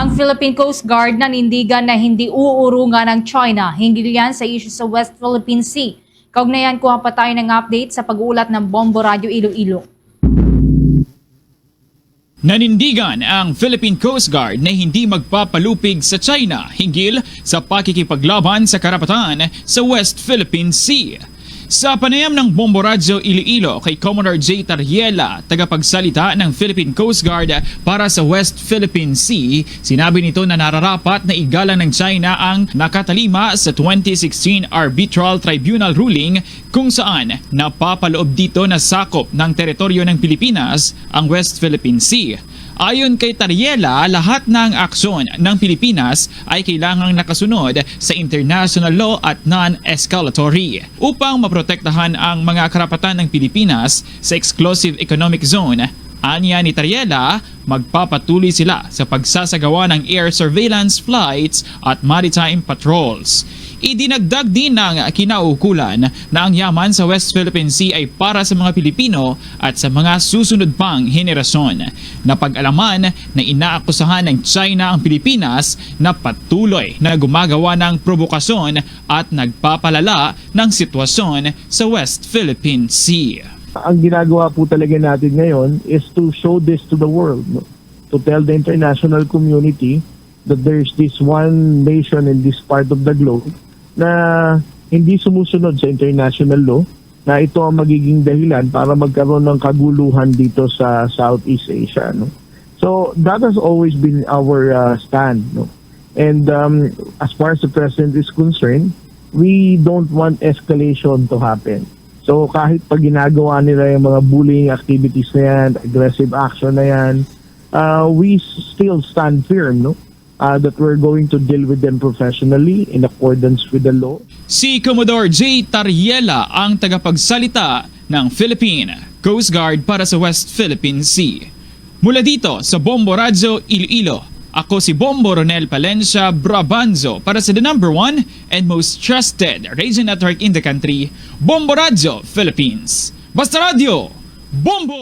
Ang Philippine Coast Guard nanindigan na hindi uurungan ng China hinggil yan sa issue sa West Philippine Sea. Kaugnayan kuha pa tayo ng update sa pag-uulat ng Bombo Radio Iloilo. Nanindigan ang Philippine Coast Guard na hindi magpapalupig sa China hinggil sa pakikipaglaban sa karapatan sa West Philippine Sea. Sa panayam ng Bombo Radyo Iloilo kay Commodore J. Tariela, tagapagsalita ng Philippine Coast Guard para sa West Philippine Sea, sinabi nito na nararapat na igalang ng China ang nakatalima sa 2016 Arbitral Tribunal ruling kung saan napapaloob dito na sakop ng teritoryo ng Pilipinas ang West Philippine Sea. Ayon kay Tariela, lahat ng aksyon ng Pilipinas ay kailangang nakasunod sa international law at non-escalatory upang maprotektahan ang mga karapatan ng Pilipinas sa exclusive economic zone. Anya ni Tariela, magpapatuloy sila sa pagsasagawa ng air surveillance flights at maritime patrols. Idinagdag din ng kinaukulan na ang yaman sa West Philippine Sea ay para sa mga Pilipino at sa mga susunod pang henerasyon. Napag-alaman na inaakusahan ng China ang Pilipinas na patuloy na gumagawa ng provokasyon at nagpapalala ng sitwasyon sa West Philippine Sea. ang ginagawa po talaga natin ngayon is to show this to the world. No? To tell the international community that there's this one nation in this part of the globe na hindi sumusunod sa international law na ito ang magiging dahilan para magkaroon ng kaguluhan dito sa Southeast Asia. No? So that has always been our uh, stand. No? And um, as far as the president is concerned, we don't want escalation to happen. So kahit pag ginagawa nila yung mga bullying activities na yan, aggressive action na yan, uh, we still stand firm, no? Uh, that we're going to deal with them professionally in accordance with the law. Si Commodore J. Tariela ang tagapagsalita ng Philippine Coast Guard para sa West Philippine Sea. Mula dito sa Bombo Radyo Iloilo, ako si Bombo Ronel Palencia Brabanzo para sa the number one and most trusted radio network in the country, Bombo Radyo Philippines. Basta Radio, Bombo!